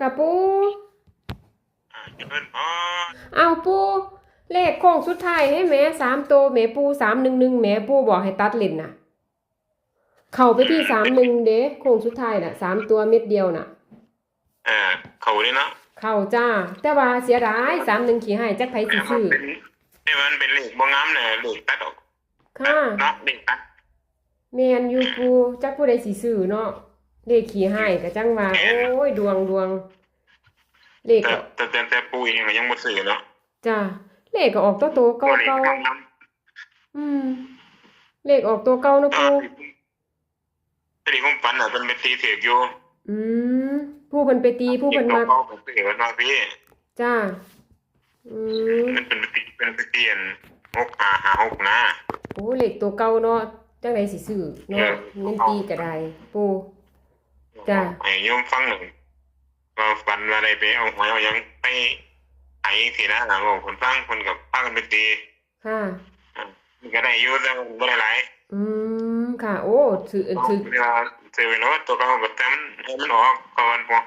กับปูอ่าจะเป็นอ๋อเอาปูเลขโค้งสุดท้ายให้แม่สามตัวแม่ปูสามหนึ่งหนึ่งแม่ปูบอกให้ตัดเล่นน่ะ เข้าไปที่สามหนึ่งเด้โค้งสุดท้ายน่ะสามตัวเม็ดเดียวน่ะเออเขาเลยเนาะเข้าจ้า แต่ว่าเสียดายสามหนึ่งขี่ให้จักไผสิซื้อเป็นนี่มันเป็นเหล็กบ่งามเนี่ยเหล็กตัดออกค่ะเนาะเหล็กตัดแม่นอยู่ปูจักผู้ใดสิซื้อเนาะ เลขขี่ให้ก็จังว่าโอ้ยดวงดวงเลขแต่ก็แต่แต่แต่ปูเองก็ยังบ่ซื้อเนาะจ้าเลขก็ออกตัวโตเก่าบ่เหล็กเก่าทางน้ำอืมเลขออกตัวเก่าเนาะอ่าปูที่ผมฝันน่ะเป็นเป็นตีเถือกอยู่ อืมผู้เพิ่นไปตีผู้เพิ่นมักเขาก็ซื้อเนาะพี่จ้าอืมมันเป็นเป็นเป็นเปลี่ยน6 5 5 6นะโอ้เลขตัวเก่าเนาะจังไดสิซื้อเนาะเงินตีก็ได้ปู จ้ะ ให้โยมฟังหนึ่งว่าฝันว่าได้ไปเอาหวยเอาหยังไปไอ้ทีนะหลังของคนฟังคนกับพากันไปตีค่ะอะมันก็ได้อยู่แต่มันบ่ได้หลายอืมค่ะ โอ้ถือถือเวลาซื้อไว้แล้วตัวเก่าก็แต่มันให้มันออกก่อนพอ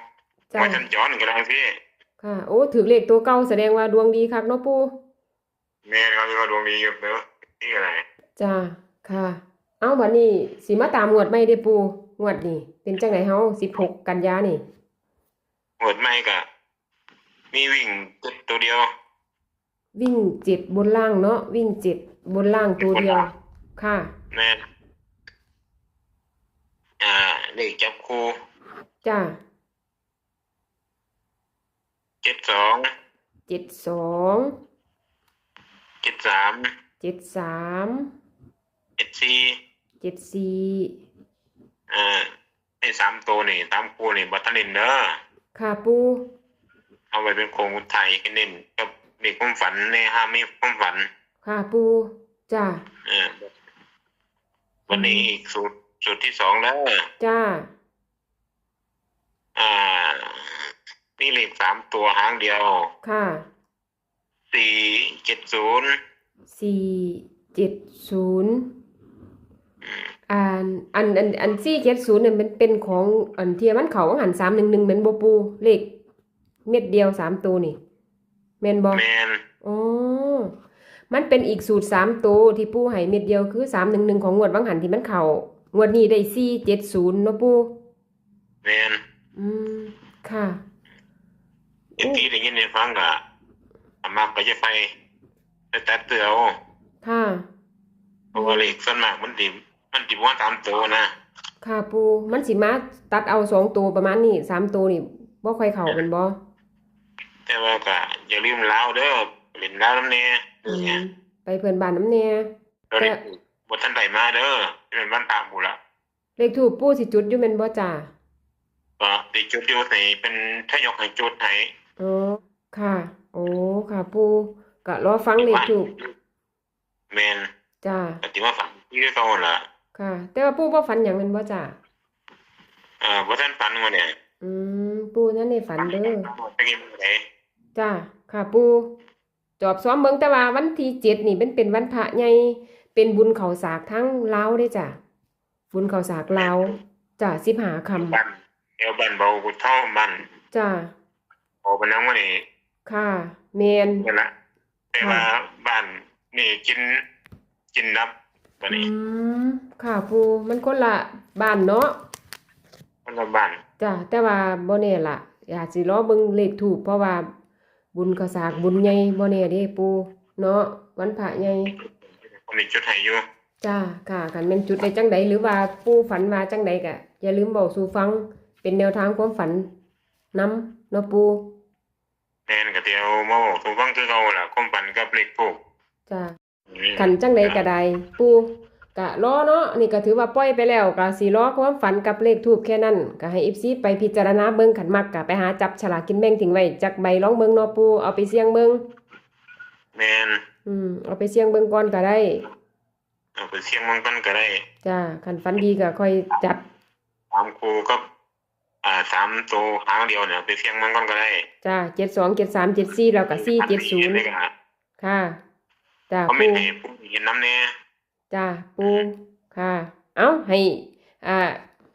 จ้าว่าฉันย้อนก็ได้พี่ค่ะ โอ้ถือเลขตัวเก่าแสดงว่าดวงดีคักเนาะปูแม่เขาที่ว่าดวงดีอยู่เด้อนี่อะไรจ้าค่ะ เอาบัดนี้สิมาตามงวดใหม่เด้อปู งวดนี้เป็นจังไดเฮา16กันยานี่หมดไม่ก็มีวิ่งเจ็ดตัวเดียว วิ่งเจ็ดบนล่างเนาะวิ่งเจ็ดบนล่างตัวเดียว ค่ะ แม่นอ่าเลขจับคู่จ้าเจ็ดสองเจ็ดสองเจ็ดสามเจ็ดสามเจ็ดสี่เจ็ดสี่ อ่าไอ้สามตัวนี่สามคู่นี่บัตเตอร์เนนเด้อค่ะปูเอาไว้เป็นโครงอุทัยกันเน้นกับเด็กความฝันในห้ามีความฝัน ค่ะปูจ้าเออวันนี้อีกสูตรสูตรที่สองแล้วจ้าอ่านี่เลขสามตัวหางเดียว ค่ะสี่เจ็ดศูนย์สี่เจ็ดศูนย์ อันอันอันอันสี่เจ็ดศูนย์เนี่ยมันเป็นของอันเทียมันเขาหันสามหนึ่งหนึ่งเป็นโบปูเลขเม็ดเดียวสามตัวนี่แมนบอแมนอ๋อมันเป็นอีกสูตรสามตัวที่ปูให้เม็ดเดียวคือสามหนึ่งหนึ่งของงวดวังหันที่มันเขางวดนี้ได้สี่เจ็ดศูนย์เนาะปูแมนอืมค่ะเอ็ที่ได้ยินในฟังกะอามักก็จะไปไปตัดเตือเอาค่ะเพราะว่าเลขส่วนมากมันดิ มันดิว่าตามตัวนะค่ะปูมันสิมาตัดเอาสองตัวประมาณนี้สามตัวนี่บ่ค่อยเข้าเป็นบ่แต่ว่าก็อย่าลืมเล้าวเด้อเล่นเล้าวน้ำเน่อืมเนี่ยไปเพื่อนบ้านน้ำแน่เราได้บทท่านใดมาเด้อเป็นบ้านตามบุละเลขถูกปูสิจุดอยู่แม่นบ่จ้าก็ติจุดอยู่ในเป็นถ้ายกให้จุดให้อ๋อค่ะ โอ้ค่ะ ปูก็รอฟังเลขถูกแมนจ้าปฏิว่าฝันที่เขาล่ะ ค่ะ แต่ว่าปูบ่ฝันหยังแม่นบ่จ้าอ่าบทท่านฝันมาเนี่ยอืมปูนั่นได้ฝันเด้อตะกี้มันไหนจ้าค่ะปูจอบซ้อมเบิ่งแต่ว่าวันที่เจ็ดนี่เป็นเป็นวันพระใหญ่เป็นบุญเขาสากทั้งลาวเด้จ้ะบุญเขาสากลาวจ้ะ15ค่ำบ้านเอวบ้านเบากุเท่าบ้านจ้าโอเป็นน้ำวันนี้ค่ะแม่นนี่แหละแต่ว่าบ้านนี่กินกินนับ วันอืนี้มค่ะปูมันคนละบ้านเนาะมันละบ้านจ้ะแต่ว่าบ่แน่ล่ะ อยากสิรอเบิ่งเลขถูกเพราะว่า บุญข้าวสากบุญใหญ่บ่แน่เด้ปูเนาะวันพระใหญ่คนนี้จุดให้อยู่จ้าค่ะคันแม่นจุดได้จังใดหรือว่าปู่ฝันมาจังใดก็อย่าลืมเว้าสู่ฟังเป็นแนวทางความฝันนํเนาะปูแมนกับเดียวมาบอกถูกฟังคือเขาล่ะความฝันกับเล็กผูกจ้า คันจังใดก็ได้ปูก็รอเนาะนี่ก็ถือว่าปล่อยไปแล้วก็สิรอความฝันกับเลขทูปแค่นั้นก็ให้ FC ไปพิจารณาเบิ่งขันมักก็ไปหาจับฉลากกินแบ่งทิ้งไว้จักใบลองเบิ่งเนาะปูเอาไปเสี่ยงเบิ่งแมนอืมเอาไปเสี่ยงเบิ่งก่อนก็ได้ เอาไปเสียงมันกันก็ได้จ้าคันฝันดีก็ค่อยจัดสามครูก็อ่าสามตัวหางเดียวเนี่ยไปเสียงมันกันก็ได้จ้าเจ็ดสองเจ็ดสามเจ็ดสี่แล้วก็สี่เจ็ดศูนย์ได้ก็ค่ะ จ้าเขาไม่ปูให้ผู้เห็นน้ำเนี่ยจ้าปูค่ะ เอาให้ อ่า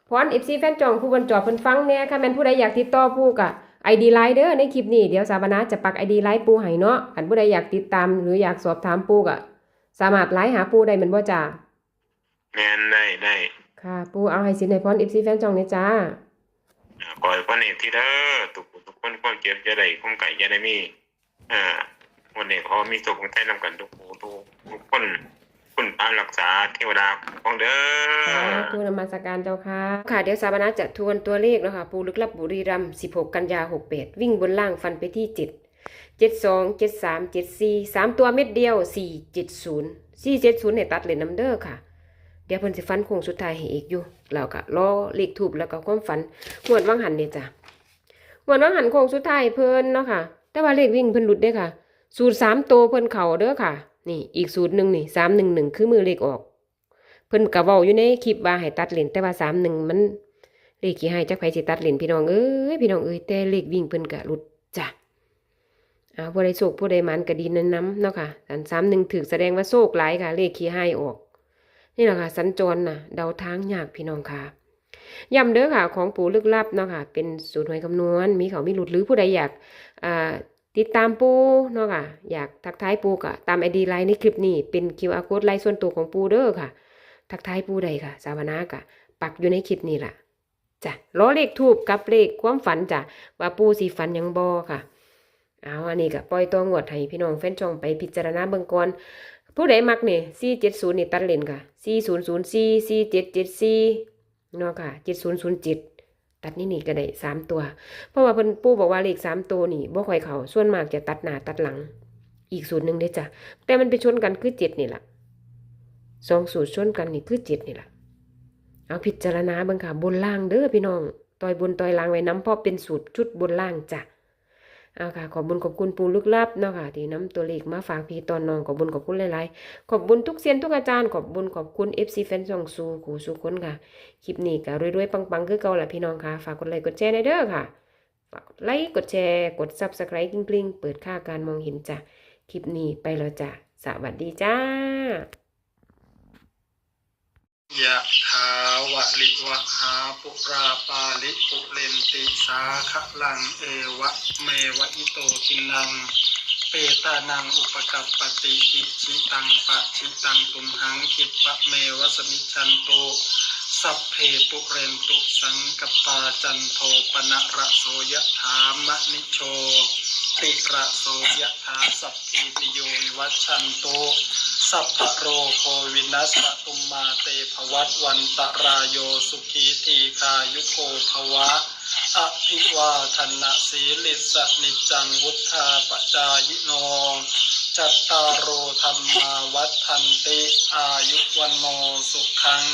พรเอฟซีแฟนจองผู้บรรจอบเพิ่นฟังแหน่ค่ะแม่นผู้ใดอยากติดต่อผู้ก็ ID ไลน์เด้อในคลิปนี้เดี๋ยวสาวนาจะปัก ID ไลน์ปูให้เนาะคันผู้ใดอยากติดตามหรืออยากสอบถามปูก็สามารถไลน์หาปูได้เหมือนบ่จ้าแม่นได้ได้ค่ะ ปูเอาให้สินให้พร FC แฟนช่องนี้จ้า อ่าขอให้คนนี้ที่เด้อทุกผู้ทุกคนความเจ็บจะได้ความไก่จะได้มีอ่า วันนี้ขอมีสุขใจนำกันทุกผู้ทุกทุกคนคุณพระรักษาเทวดาของเด้ค่ะอปูนมัสการเจ้าค่ะค่ะเดี๋ยวสาวนาจะทวนตัวเลขนะค่ะ ปูลึกลับบุรีรัมย์16 กันยา 68 วิ่งบนล่างฟันไปที่ 7 72 73 74 3 ตัวเม็ดเดียว 470 470เนี่ยตัดเลยน้ำเด้อค่ะ เดี๋ยวเพิ่นสิฟันโค้งสุดท้ายให้อีกอยู่ แล้วก็รอเลขทูบแล้วก็ความฝันงวดวังหันเนี่ยจ้ะงวดวังหันโค้งสุดท้ายเพิ่นเนาะค่ะ แต่ว่าเลขวิ่งเพิ่นหลุดเด้อค่ะ สูตรสามตัวเพิ่นเข่าเด้อค่ะ นี่อีกสูตรหนึ่งนี่สามหนึ่งหนึ่งคือมือเลขออก เพิ่นก็เว้าอยู่ในคลิปว่าให้ตัดเลนแต่ว่าสามหนึ่งมันเลขกี่ให้จักไผสิตัดเลนพี่น้องเอ้ยพี่น้องเอ้ยแต่เลขวิ่งเพิ่นก็หลุดจ้ะอ่าผู้ใดโศกผู้ใดมันก็ดีนั้นน้ำเนาะค่ะอันสามหนึ่งถือแสดงว่าโศกหลายค่ะ เลขขี้ให้ออก นี่แหละค่ะ สัญจรน่ะเดาทางยากพี่น้องค่ะย้ำเด้อค่ะ ของปู่ลึกลับเนาะค่ะ เป็นสูตรหวยคำนวณ มีเขามีหลุดหรือผู้ใดอยากอ่า ติดตามปูเนาะค่ะ อยากทักทายปูก็ตามไอดีไลน์ในคลิปนี้เป็น QR code ไลน์ส่วนตัวของปูเด้อค่ะ ทักทายปูใดค่ะ สาวนากะปักอยู่ในคลิปนี้ล่ะจ้ะล้อเลขทูบกับเลขความฝันจ้ะว่าปูสีฝันยังบอค่ะ เอาอันนี้ก็ปล่อยตัวงวดให้พี่น้องแฟนช่องไปพิจารณาเบิ่งก่อนผู้ใดมักเนี่470นี่ตัดเลนค่ะ4004 4774เจ็ดเจ็ดซีเนาะค่ะ7007 ตัดนี่นี่ก็ได้สามตัว เพราะว่าเพิ่นปู่บอกว่าเลขสามตัวนี่บ่ค่อยเขาส่วนมากจะตัดหน้าตัดหลัง อีกสูตรหนึ่งเด้จ้ะแต่มันไปชนกันคือเจ็ดนี่แหละสองสูตรชนกันนี่คือเจ็ดนี่แหละเอาพิจารณาบังค่ะบนล่างเด้อพี่น้องต่อยบนต่อยล่างไว้น้ำพอเป็นสูตรชุดบนล่างจ้ะ เอาค่ะขอบบุญขอบคุณปูลึกลับเนาะค่ะที่นำตัวเลขมาฝากพี่ตอนนองขอบบุญขอบคุณหลายๆขอบบุญทุกเซียนทุกอาจารย์ขอบบุญขอบคุณ FC แฟนช่องสูกูสุคนค่ะคลิปนี้ก็รวยๆปังๆคือเก่าแหละพี่น้องค่ะฝากกดไลค์กดแชร์ในเด้อค่ะฝากไลค์กดแชร์กด Subscribe กริ๊งๆเปิดค่าการมองเห็นจ้ะคลิปนี้ไปแล้วจ้ะสวัสดีจ้า ยะถาวะลิวะหาปุราปาลิปุเรนติสาขะลังเอวะเมวะอิโตทินัง เปตานังอุปกัปปติอิชิตังปะชิตังตุมหังคิปะเมวะสมิจันโตสัพเพปุเรนตุสังกปาจันโทปนะระโสยะถามะนิโช ติระโสยะถาสัพพิติโยวิวัชันโตสัพพะโรโควินัสสตุมมาเตภวัตวันตรายโยสุขีทีคายุโกภวะอภิวาทนะสีลิสนิจังวุธาปจายโนจัตตารโอธรรมาวัฏทันติอายุวันโนสุขัง